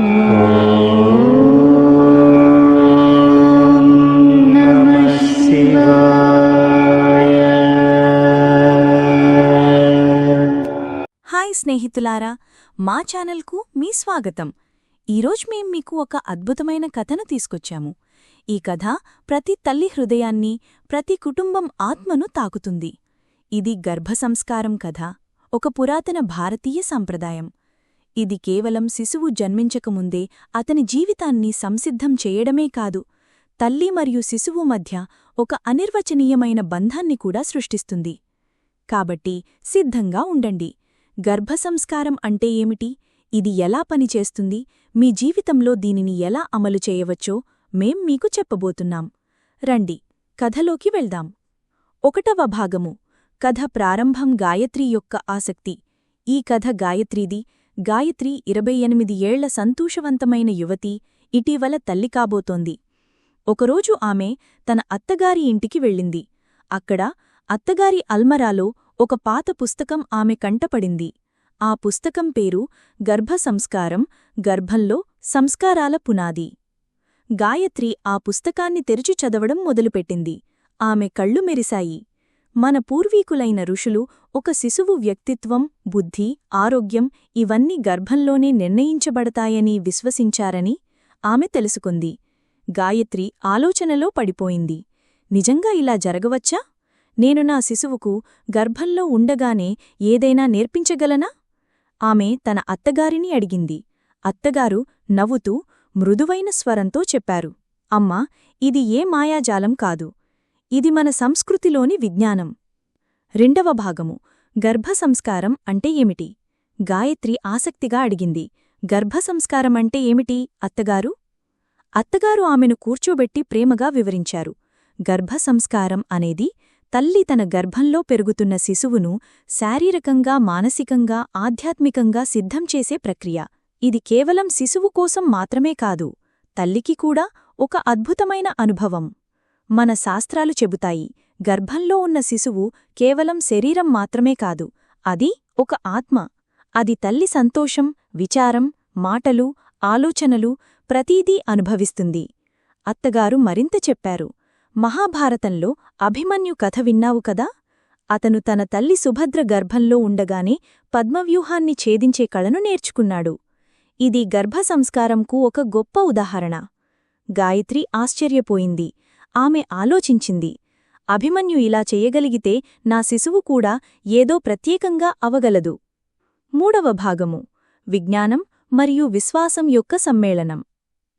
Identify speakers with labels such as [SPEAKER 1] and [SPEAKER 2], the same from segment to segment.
[SPEAKER 1] Hi స్నేహితులారా మా ఛానల్కు మీ స్వాగతం. ఈరోజు మేం మీకు ఒక అద్భుతమైన కథను తీసుకొచ్చాము. ఈ కథ ప్రతి తల్లి హృదయాన్ని ప్రతి కుటుంబం ఆత్మను తాకుతుంది. ఇది గర్భసంస్కారం కథ ఒక పురాతన భారతీయ సంప్రదాయం. ఇది కేవలం శిశువు జన్మించకముందే అతని జీవితాన్ని సంసిద్ధం చేయడమే కాదు తల్లి మరియు శిశువు మధ్య ఒక అనిర్వచనీయమైన బంధాన్ని కూడా సృష్టిస్తుంది. కాబట్టి సిద్ధంగా ఉండండి. గర్భసంస్కారం అంటే ఏమిటి? ఇది ఎలా పనిచేస్తుంది? మీ జీవితంలో దీనిని ఎలా అమలు చేయవచ్చో మేం మీకు చెప్పబోతున్నాం. రండి కథలోకి వెళ్దాం. ఒకటవ భాగము. కథ ప్రారంభం గాయత్రి యొక్క ఆసక్తి. ఈ కథ గాయత్రీది గాయత్రి ఇరవై ఎనిమిది ఏళ్ళ సంతోషవంతమైన యువతి ఇటీవల తల్లి కాబోతోంది ఒకరోజు ఆమె తన అత్తగారి ఇంటికి వెళ్ళింది. అక్కడ అత్తగారి అల్మరాలో ఒక పాత పుస్తకం ఆమె కంటపడింది. ఆ పుస్తకం పేరు గర్భ సంస్కారం గర్భంలో సంస్కారాల పునాది. గాయత్రి ఆ పుస్తకాన్ని తెరిచి చదవడం మొదలుపెట్టింది. ఆమె కళ్ళు మెరిశాయి. మన పూర్వీకులైన ఋషులు ఒక శిశువు వ్యక్తిత్వం బుద్ధి ఆరోగ్యం ఇవన్నీ గర్భంలోనే నిర్ణయించబడతాయని విశ్వసించారని ఆమె తెలుసుకుంది. గాయత్రి ఆలోచనలో పడిపోయింది. నిజంగా ఇలా జరగవచ్చా? నేను నా శిశువుకు గర్భంలో ఉండగానే ఏదైనా నేర్పించగలనా? ఆమె తన అత్తగారిని అడిగింది. అత్తగారు నవ్వుతూ మృదువైన స్వరంతో చెప్పారు. అమ్మా ఇది ఏ మాయాజాలం కాదు. ఇది మన సంస్కృతిలోని విజ్ఞానం. రెండవ భాగము గర్భసంస్కారం అంటే ఏమిటి? గాయత్రి ఆసక్తిగా అడిగింది. గర్భసంస్కారం అంటే ఏమిటి అత్తగారు? అత్తగారు ఆమెను కూర్చోబెట్టి ప్రేమగా వివరించారు. గర్భసంస్కారం అనేది తల్లి తన గర్భంలో పెరుగుతున్న శిశువును శారీరకంగా మానసికంగా ఆధ్యాత్మికంగా సిద్ధం చేసే ప్రక్రియ. ఇది కేవలం శిశువు కోసం మాత్రమే కాదు తల్లికి కూడా ఒక అద్భుతమైన అనుభవం. మన శాస్త్రాలు చెబుతాయి. గర్భంలో ఉన్న శిశువు కేవలం శరీరం మాత్రమే కాదు అది ఒక ఆత్మ. అది తల్లి సంతోషం విచారం మాటలు ఆలోచనలు ప్రతీదీ అనుభవిస్తుంది. అత్తగారు మరింత చెప్పారు. మహాభారతంలో అభిమన్యు కథ విన్నావు కదా? అతను తన తల్లి సుభద్ర గర్భంలో ఉండగానే పద్మవ్యూహాన్ని ఛేదించే కళను నేర్చుకున్నాడు. ఇది గర్భసంస్కారంకు ఒక గొప్ప ఉదాహరణ. గాయత్రి ఆశ్చర్యపోయింది. ఆమె ఆలోచించింది. అభిమన్యు ఇలా చెయ్యగలిగితే నా శిశువు కూడా ఏదో ప్రత్యేకంగా అవగలదు. మూడవ భాగము. విజ్ఞానం మరియు విశ్వాసం యొక్క సమ్మేళనం.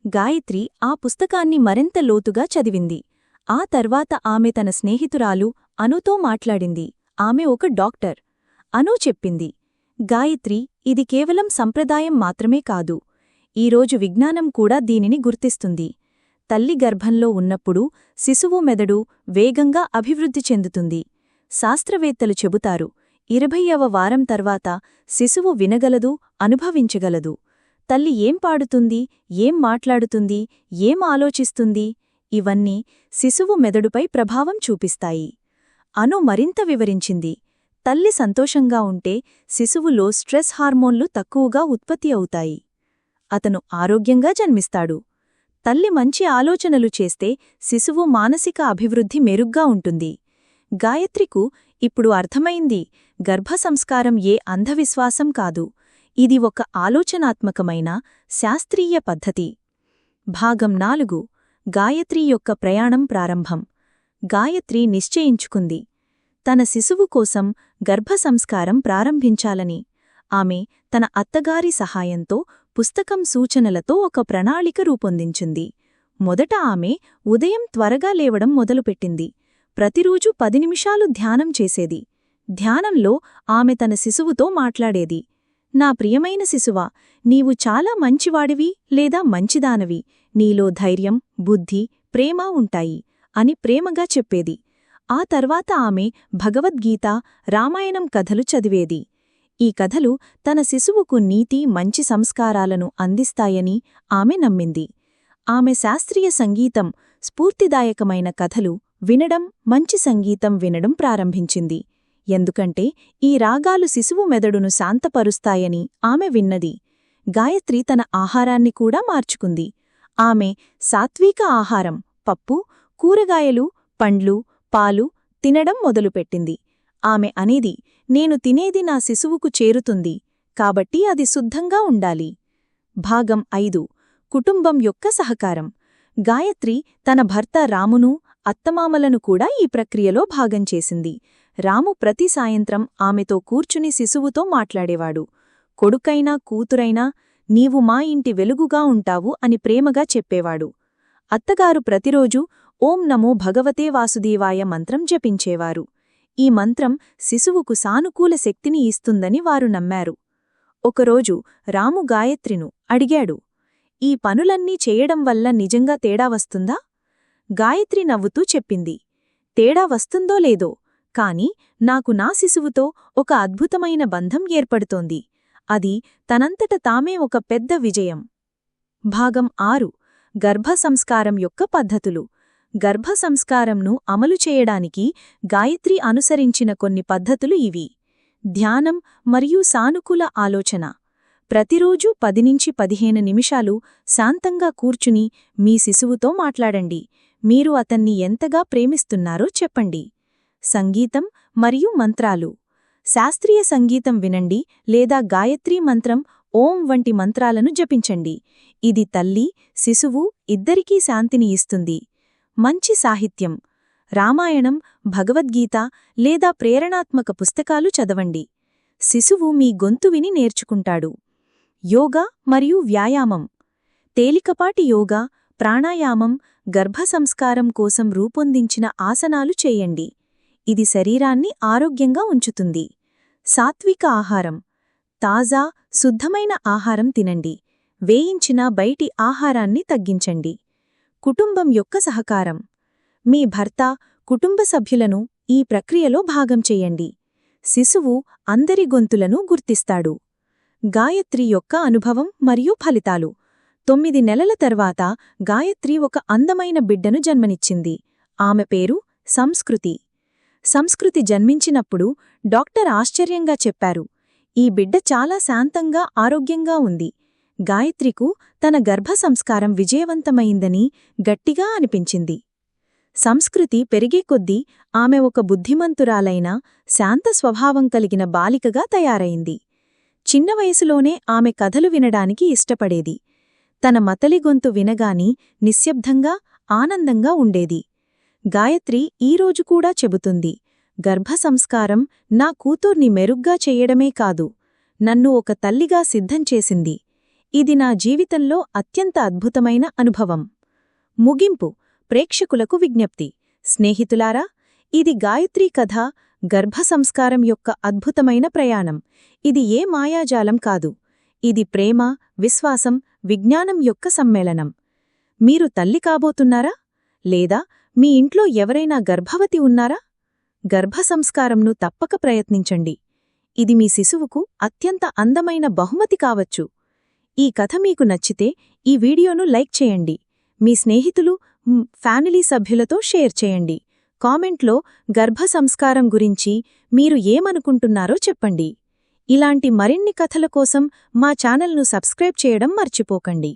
[SPEAKER 1] గాయత్రి ఆ పుస్తకాన్ని మరింత లోతుగా చదివింది. ఆ తర్వాత ఆమె తన స్నేహితురాలు అనుతో మాట్లాడింది. ఆమె ఒక డాక్టర్. అను చెప్పింది. గాయత్రి ఇది కేవలం సంప్రదాయం మాత్రమే కాదు. ఈరోజు విజ్ఞానం కూడా దీనిని గుర్తిస్తుంది. తల్లి గర్భంలో ఉన్నప్పుడు శిశువు మెదడు వేగంగా అభివృద్ధి చెందుతుంది. శాస్త్రవేత్తలు చెబుతారు ఇరవయ్యవ వారం తర్వాత శిశువు వినగలదు అనుభవించగలదు. తల్లి ఏం పాడుతుంది ఏం మాట్లాడుతుంది ఏం ఆలోచిస్తుంది ఇవన్నీ శిశువు మెదడుపై ప్రభావం చూపిస్తాయి. అను మరింత వివరించింది. తల్లి సంతోషంగా ఉంటే శిశువులో స్ట్రెస్ హార్మోన్లు తక్కువగా ఉత్పత్తి అవుతాయి. అతను ఆరోగ్యంగా జన్మిస్తాడు. తల్లి మంచి ఆలోచనలు చేస్తే శిశువు మానసిక అభివృద్ధి మెరుగ్గా ఉంటుంది. గాయత్రికు ఇప్పుడు అర్థమైంది గర్భసంస్కారం ఏ అంధవిశ్వాసం కాదు. ఇది ఒక ఆలోచనాత్మకమైన శాస్త్రీయ పద్ధతి. భాగం నాలుగు గాయత్రి యొక్క ప్రయాణం ప్రారంభం. గాయత్రి నిశ్చయించుకుంది. తన శిశువు కోసం గర్భసంస్కారం ప్రారంభించాలని. ఆమె తన అత్తగారి సహాయంతో పుస్తకం సూచనలతో ఒక ప్రణాళిక రూపొందించింది. మొదట ఆమె ఉదయం త్వరగా లేవడం మొదలుపెట్టింది. ప్రతిరోజూ పది నిమిషాలు ధ్యానం చేసేది. ధ్యానంలో ఆమె తన శిశువుతో మాట్లాడేది. నా ప్రియమైన శిశువా నీవు చాలా మంచివాడివి లేదా మంచిదానవి. నీలో ధైర్యం బుద్ధి ప్రేమ ఉంటాయి అని ప్రేమగా చెప్పేది. ఆ తర్వాత ఆమె భగవద్గీత రామాయణం కథలు చదివేది. ఈ కథలు తన శిశువుకు నీతి మంచి సంస్కారాలను అందిస్తాయని ఆమె నమ్మింది. ఆమె శాస్త్రీయ సంగీతం స్ఫూర్తిదాయకమైన కథలు వినడం మంచి సంగీతం వినడం ప్రారంభించింది. ఎందుకంటే ఈ రాగాలు శిశువు మెదడును శాంతపరుస్తాయని ఆమె విన్నది. గాయత్రి తన ఆహారాన్ని కూడా మార్చుకుంది. ఆమె సాత్విక ఆహారం పప్పు కూరగాయలు పండ్లు పాలు తినడం మొదలుపెట్టింది. ఆమె అనేది నేను తినేది నా శిశువుకు చేరుతుంది కాబట్టి అది శుద్ధంగా ఉండాలి. భాగం ఐదు. కుటుంబం యొక్క సహకారం. గాయత్రి తన భర్త రామును అత్తమామలను కూడా ఈ ప్రక్రియలో భాగం చేసింది. రాము ప్రతి సాయంత్రం ఆమెతో కూర్చుని శిశువుతో మాట్లాడేవాడు. కొడుకైనా కూతురైనా నీవు మా ఇంటి వెలుగుగా ఉంటావు అని ప్రేమగా చెప్పేవాడు. అత్తగారు ప్రతిరోజూ ఓం నమో భగవతే వాసుదేవాయ మంత్రం జపించేవారు. ఈ మంత్రం శిశువుకు సానుకూల శక్తిని ఇస్తుందని వారు నమ్మారు. ఒకరోజు రాము గాయత్రిను అడిగాడు ఈ పనులన్నీ చేయడం వల్ల నిజంగా తేడా వస్తుందా? గాయత్రి నవ్వుతూ చెప్పింది తేడా వస్తుందో లేదో కాని నాకు నా శిశువుతో ఒక అద్భుతమైన బంధం ఏర్పడుతోంది. అది తనంతట తామే ఒక పెద్ద విజయం. భాగం ఆరు గర్భ సంస్కారం యొక్క పద్ధతులు. గర్భ సంస్కారంను అమలు చేయడానికి గాయత్రి అనుసరించిన కొన్ని పద్ధతులు ఇవి. ధ్యానం మరియు సానుకూల ఆలోచన. ప్రతిరోజూ పది నుంచి పదిహేను నిమిషాలు శాంతంగా కూర్చుని మీ శిశువుతో మాట్లాడండి. మీరు అతన్ని ఎంతగా ప్రేమిస్తున్నారో చెప్పండి. సంగీతం మరియు మంత్రాలు. శాస్త్రీయ సంగీతం వినండి లేదా గాయత్రీ మంత్రం ఓం వంటి మంత్రాలను జపించండి. ఇది తల్లి శిశువు ఇద్దరికీ శాంతిని ఇస్తుంది. మంచి సాహిత్యం. రామాయణం భగవద్గీత లేదా ప్రేరణాత్మక పుస్తకాలు చదవండి. శిశువు మీ గొంతు విని నేర్చుకుంటాడు. యోగా మరియు వ్యాయామం. తేలికపాటి యోగా ప్రాణాయామం గర్భసంస్కారం కోసం రూపొందించిన ఆసనాలు చేయండి. ఇది శరీరాన్ని ఆరోగ్యంగా ఉంచుతుంది. సాత్విక ఆహారం. తాజా శుద్ధమైన ఆహారం తినండి. వేయించిన బయటి ఆహారాన్ని తగ్గించండి. కుటుంబం యొక్క సహకారం. మీ భర్త కుటుంబ సభ్యులను ఈ ప్రక్రియలో భాగం చేయండి. శిశువు అందరి గొంతులను గుర్తిస్తాడు. గాయత్రి యొక్క అనుభవం మరియు ఫలితాలు. తొమ్మిది నెలల తర్వాత గాయత్రి ఒక అందమైన బిడ్డను జన్మనిచ్చింది. ఆమె పేరు సంస్కృతి. సంస్కృతి జన్మించినప్పుడు డాక్టర్ ఆశ్చర్యంగా చెప్పారు. ఈ బిడ్డ చాలా శాంతంగా ఆరోగ్యంగా ఉంది. గాయత్రికు తన గర్భ సంస్కారం విజయవంతమైందని గట్టిగా అనిపించింది. సంస్కృతి పెరిగే కొద్దీ ఆమె ఒక బుద్ధిమంతురాలైన శాంత స్వభావం కలిగిన బాలికగా తయారైంది. చిన్న వయసులోనే ఆమె కథలు వినడానికి ఇష్టపడేది. తన మతలి గొంతు వినగాని నిశ్శబ్దంగా ఆనందంగా ఉండేది. గాయత్రి ఈరోజు కూడా చెబుతుంది గర్భ సంస్కారం నా కూతుర్ని మెరుగ్గా చెయ్యడమే కాదు నన్ను ఒక తల్లిగా సిద్ధంచేసింది ఇది నా జీవితంలో అత్యంత అద్భుతమైన అనుభవం. ముగింపు. ప్రేక్షకులకు విజ్ఞప్తి. స్నేహితులారా ఇది గాయత్రీ కథ గర్భ సంస్కారం యొక్క అద్భుతమైన ప్రయాణం. ఇది ఏ మాయాజాలం కాదు. ఇది ప్రేమ విశ్వాసం విజ్ఞానం యొక్క సమ్మేళనం. మీరు తల్లి కాబోతున్నారా? లేదా మీ ఇంట్లో ఎవరైనా గర్భవతి ఉన్నారా? గర్భ సంస్కారంను తప్పక ప్రయత్నించండి. ఇది మీ శిశువుకు అత్యంత అందమైన బహుమతి కావచ్చు. ఈ కథ మీకు నచ్చితే ఈ వీడియోను లైక్ చేయండి. మీ స్నేహితులు ఫ్యామిలీ సభ్యులతో షేర్ చేయండి. కామెంట్లో గర్భ సంస్కారం గురించి మీరు ఏమనుకుంటున్నారో చెప్పండి. ఇలాంటి మరిన్ని కథల కోసం మా ఛానల్ను సబ్స్క్రైబ్ చేయడం మర్చిపోకండి.